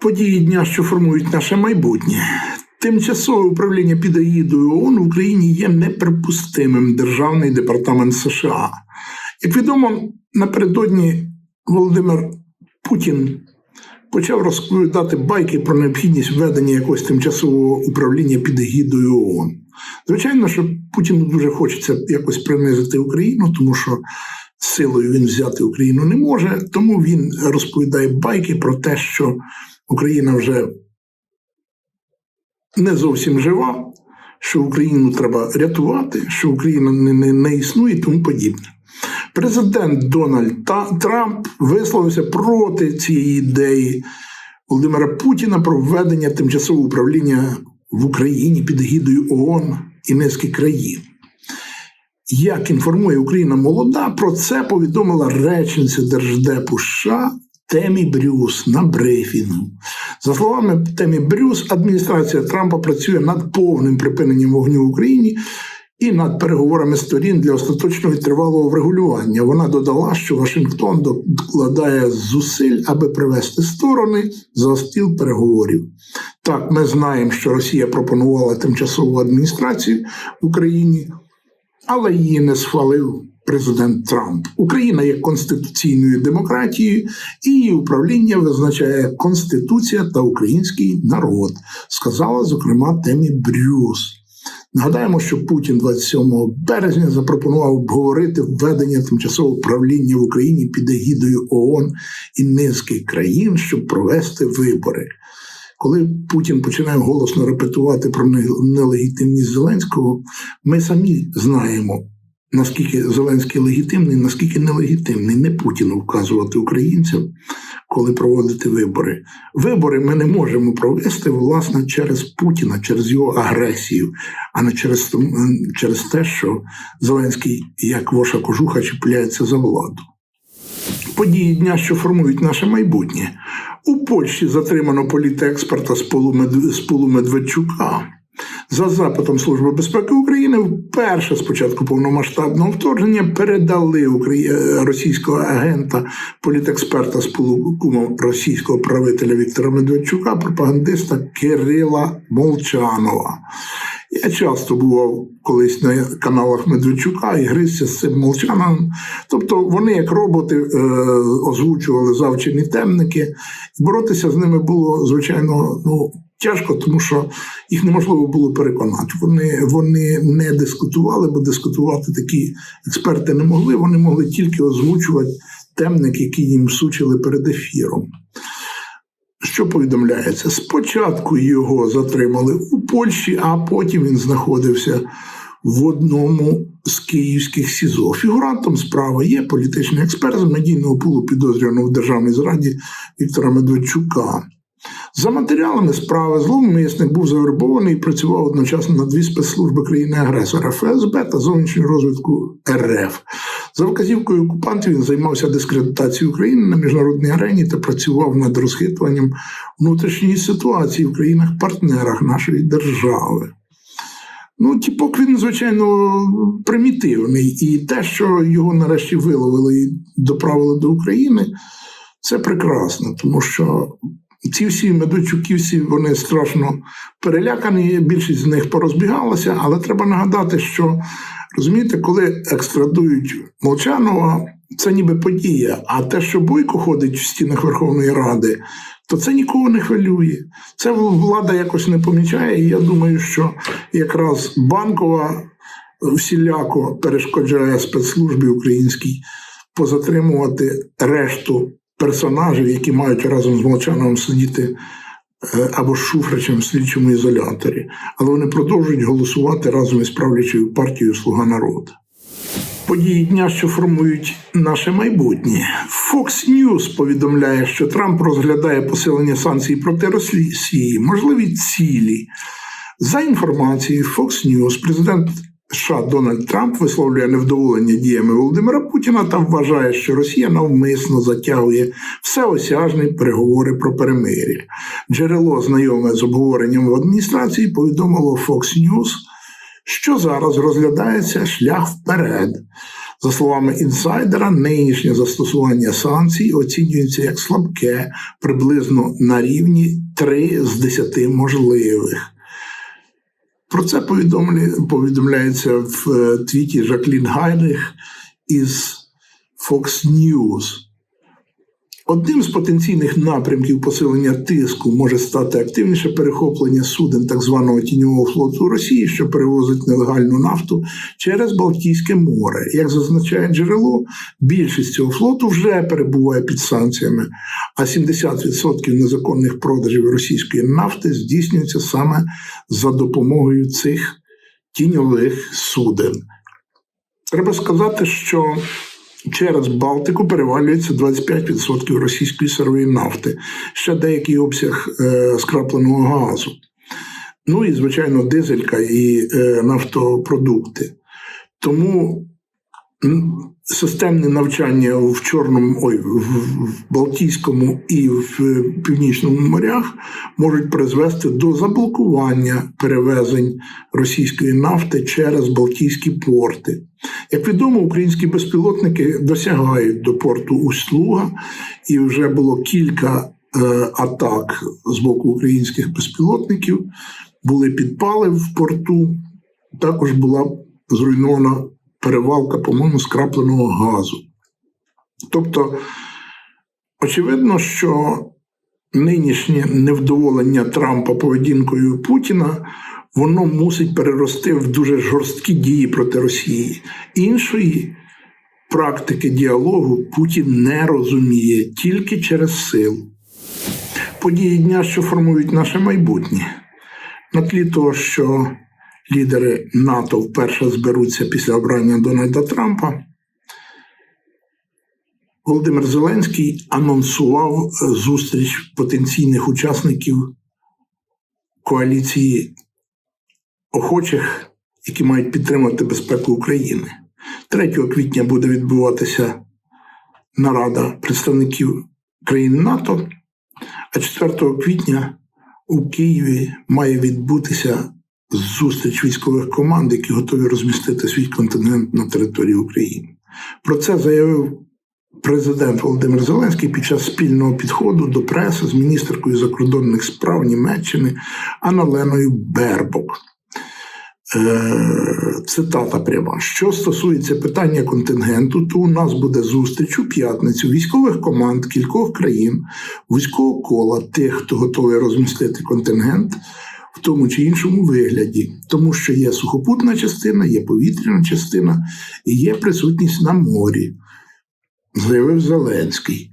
Події дня, що формують наше майбутнє. Тимчасове управління під егідою ООН в Україні є неприпустимим державний департамент США. Як відомо, напередодні Володимир Путін почав розповідати байки про необхідність введення якогось тимчасового управління під егідою ООН. Звичайно, що Путіну дуже хочеться якось принизити Україну, тому що силою він взяти Україну не може. Тому він розповідає байки про те, що Україна вже не зовсім жива, що Україну треба рятувати, що Україна не, не, не існує і тому подібне. Президент Дональд Трамп висловився проти цієї ідеї Володимира Путіна про введення тимчасового управління в Україні під егідою ООН і низки країн. Як інформує Україна молода, про це повідомила речниця Держдепу США Темі Брюс на брифінгу. За словами Темі Брюс, адміністрація Трампа працює над повним припиненням вогню в Україні і над переговорами сторін для остаточного і тривалого врегулювання. Вона додала, що Вашингтон докладає зусиль, аби привести сторони за стіл переговорів. Так, ми знаємо, що Росія пропонувала тимчасову адміністрацію в Україні, але її не схвалив президент Трамп. Україна є конституційною демократією, і її управління визначає Конституція та український народ, сказала зокрема Темі Брюс. Нагадаємо, що Путін 27 березня запропонував обговорити введення тимчасового правління в Україні під егідою ООН і низки країн, щоб провести вибори. Коли Путін починає голосно репетувати про нелегітимність Зеленського, ми самі знаємо, наскільки Зеленський легітимний, наскільки нелегітимний. Не Путіну вказувати українцям, коли проводити вибори. Вибори ми не можемо провести власне через Путіна, через його агресію, а не через, через те, що Зеленський, як воша кожуха, чіпляється за владу. Події дня, що формують наше майбутнє. У Польщі затримано політексперта з Полу За запитом Служби безпеки України вперше з початку повномасштабного вторгнення передали е, російського агента, політексперта з полукумом російського правителя Віктора Медведчука, пропагандиста Кирила Молчанова. Я часто бував колись на каналах Медведчука і грився з цим молчаном. Тобто вони, як роботи, е, озвучували завчені темники. Боротися з ними було, звичайно, ну, тяжко, тому що їх неможливо було переконати. Вони, вони не дискутували, бо дискутувати такі експерти не могли. Вони могли тільки озвучувати темник, який їм сучили перед ефіром. Що повідомляється? Спочатку його затримали у Польщі, а потім він знаходився в одному з київських СІЗО. Фігурантом справи є політичний експерт з медійного пулу підозрюваного в державній зраді Віктора Медведчука. За матеріалами справи зловмисник був завербований і працював одночасно на дві спецслужби країни-агресора ФСБ та зовнішню розвідку РФ. За вказівкою окупантів він займався дискредитацією України на міжнародній арені та працював над розхитуванням внутрішньої ситуації в країнах-партнерах нашої держави. Ну, тіпок він, звичайно, примітивний, і те, що його нарешті виловили і доправили до України, це прекрасно, тому що ці всі медведчуківці вони страшно перелякані. Більшість з них порозбігалася, але треба нагадати, що розумієте, коли екстрадують Молчанова, це ніби подія. А те, що Бойко ходить в стінах Верховної Ради, то це нікого не хвилює. Це влада якось не помічає. І я думаю, що якраз банкова всіляко перешкоджає спецслужбі українській позатримувати решту персонажів, які мають разом з Молчановим сидіти е, або з Шуфричем в слідчому ізоляторі, але вони продовжують голосувати разом із правлячою партією Слуга народу. Події дня, що формують наше майбутнє. Fox News повідомляє, що Трамп розглядає посилення санкцій проти Росії, можливі цілі. За інформацією Fox News, президент США Дональд Трамп висловлює невдоволення діями Володимира Путіна та вважає, що Росія навмисно затягує всеосяжні переговори про перемир'я. Джерело, знайоме з обговоренням в адміністрації, повідомило Fox News, що зараз розглядається шлях вперед. За словами інсайдера, нинішнє застосування санкцій оцінюється як слабке, приблизно на рівні 3 з 10 можливих. Про це повідомляється в е, твіті Жаклін Гайних із Fox News. Одним з потенційних напрямків посилення тиску може стати активніше перехоплення суден так званого тіньового флоту Росії, що перевозить нелегальну нафту через Балтійське море. Як зазначає джерело, більшість цього флоту вже перебуває під санкціями, а 70% незаконних продажів російської нафти здійснюється саме за допомогою цих тіньових суден. Треба сказати, що Через Балтику перевалюється 25% російської сирової нафти, ще деякий обсяг е, скрапленого газу. Ну і, звичайно, дизелька і е, нафтопродукти. Тому системне навчання в Чорному, ой, в Балтійському і в Північному морях можуть призвести до заблокування перевезень російської нафти через Балтійські порти. Як відомо, українські безпілотники досягають до порту Услуга, і вже було кілька е, атак з боку українських безпілотників, були підпали в порту. Також була зруйнована перевалка, по-моєму, скрапленого газу. Тобто, очевидно, що нинішнє невдоволення Трампа поведінкою Путіна. Воно мусить перерости в дуже жорсткі дії проти Росії. Іншої практики діалогу Путін не розуміє тільки через силу. Події дня, що формують наше майбутнє, на тлі того, що лідери НАТО вперше зберуться після обрання Дональда Трампа. Володимир Зеленський анонсував зустріч потенційних учасників коаліції охочих, які мають підтримати безпеку України. 3 квітня буде відбуватися нарада представників країн НАТО, а 4 квітня у Києві має відбутися зустріч військових команд, які готові розмістити свій контингент на території України. Про це заявив президент Володимир Зеленський під час спільного підходу до преси з міністеркою закордонних справ Німеччини Аналеною Бербок. Е, цитата пряма. Що стосується питання контингенту, то у нас буде зустріч у п'ятницю військових команд кількох країн, військового кола тих, хто готовий розмістити контингент в тому чи іншому вигляді, тому що є сухопутна частина, є повітряна частина і є присутність на морі, заявив Зеленський.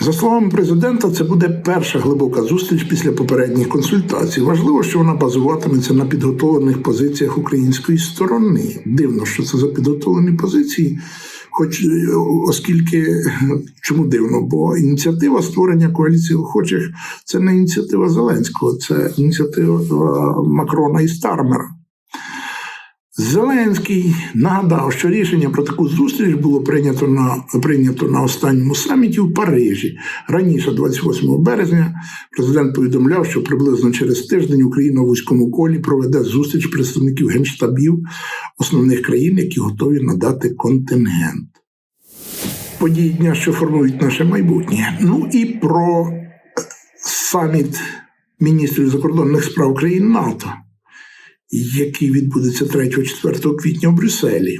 За словами президента, це буде перша глибока зустріч після попередніх консультацій. Важливо, що вона базуватиметься на підготовлених позиціях української сторони. Дивно, що це за підготовлені позиції. Хоч оскільки чому дивно, бо ініціатива створення коаліції охочих це не ініціатива Зеленського, це ініціатива Макрона і Стармера. Зеленський нагадав, що рішення про таку зустріч було прийнято на прийнято на останньому саміті в Парижі. Раніше, 28 березня, президент повідомляв, що приблизно через тиждень Україна у вузькому колі проведе зустріч представників генштабів основних країн, які готові надати контингент. Події дня, що формують наше майбутнє. Ну і про саміт міністрів закордонних справ країн НАТО який відбудеться 3-4 квітня в Брюсселі.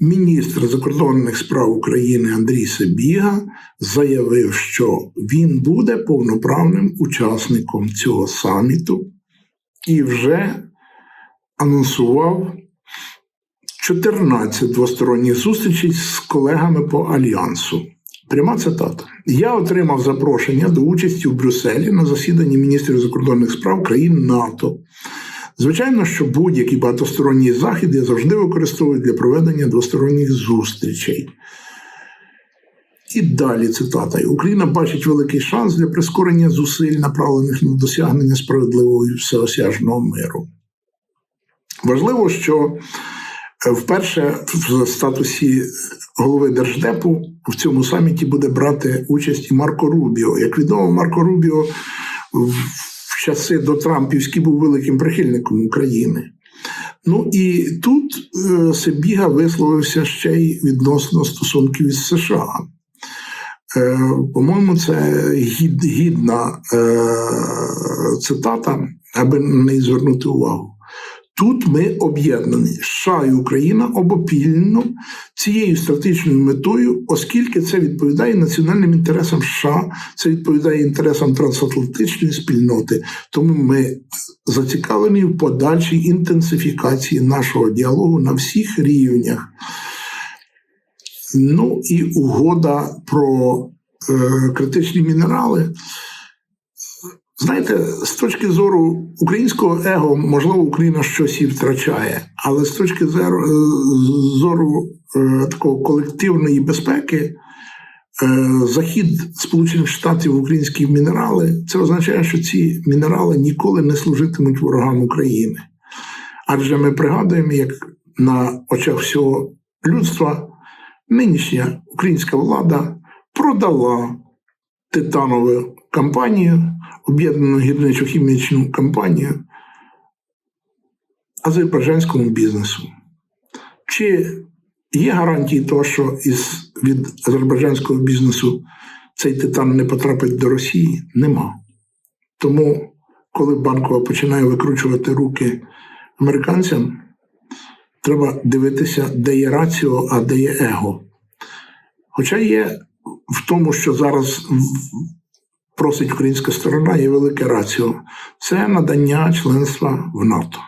Міністр закордонних справ України Андрій Себіга заявив, що він буде повноправним учасником цього саміту і вже анонсував 14 двосторонніх зустрічей з колегами по альянсу. Пряма цитата: я отримав запрошення до участі в Брюсселі на засіданні міністрів закордонних справ країн НАТО. Звичайно, що будь-які багатосторонні заходи завжди використовують для проведення двосторонніх зустрічей. І далі цитата: Україна бачить великий шанс для прискорення зусиль, направлених на досягнення справедливого і всеосяжного миру. Важливо, що е, вперше в статусі голови Держдепу в цьому саміті буде брати участь і Марко Рубіо. Як відомо, Марко Рубіо часи до Трампівські був великим прихильником України. Ну і тут Себіга Сибіга висловився ще й відносно стосунків із США. Е, по-моєму, це гід, гідна е, цитата, аби на неї звернути увагу. Тут ми об'єднані США і Україна обопільно цією стратегічною метою, оскільки це відповідає національним інтересам США, це відповідає інтересам трансатлантичної спільноти. Тому ми зацікавлені в подальшій інтенсифікації нашого діалогу на всіх рівнях. Ну і угода про е, критичні мінерали. Знаєте, з точки зору українського его, можливо, Україна щось і втрачає, але з точки е, зору е, такого колективної безпеки, е, захід Сполучених Штатів в українські мінерали, це означає, що ці мінерали ніколи не служитимуть ворогам України. Адже ми пригадуємо, як на очах всього людства нинішня українська влада продала титанову компанію, об'єднану гірничо-хімічну компанію азербайджанському бізнесу. Чи є гарантії того, що із, від азербайджанського бізнесу цей титан не потрапить до Росії? Нема. Тому, коли банкова починає викручувати руки американцям, треба дивитися, де є раціо, а де є его. Хоча є в тому, що зараз просить українська сторона, є велике раціо. Це надання членства в НАТО.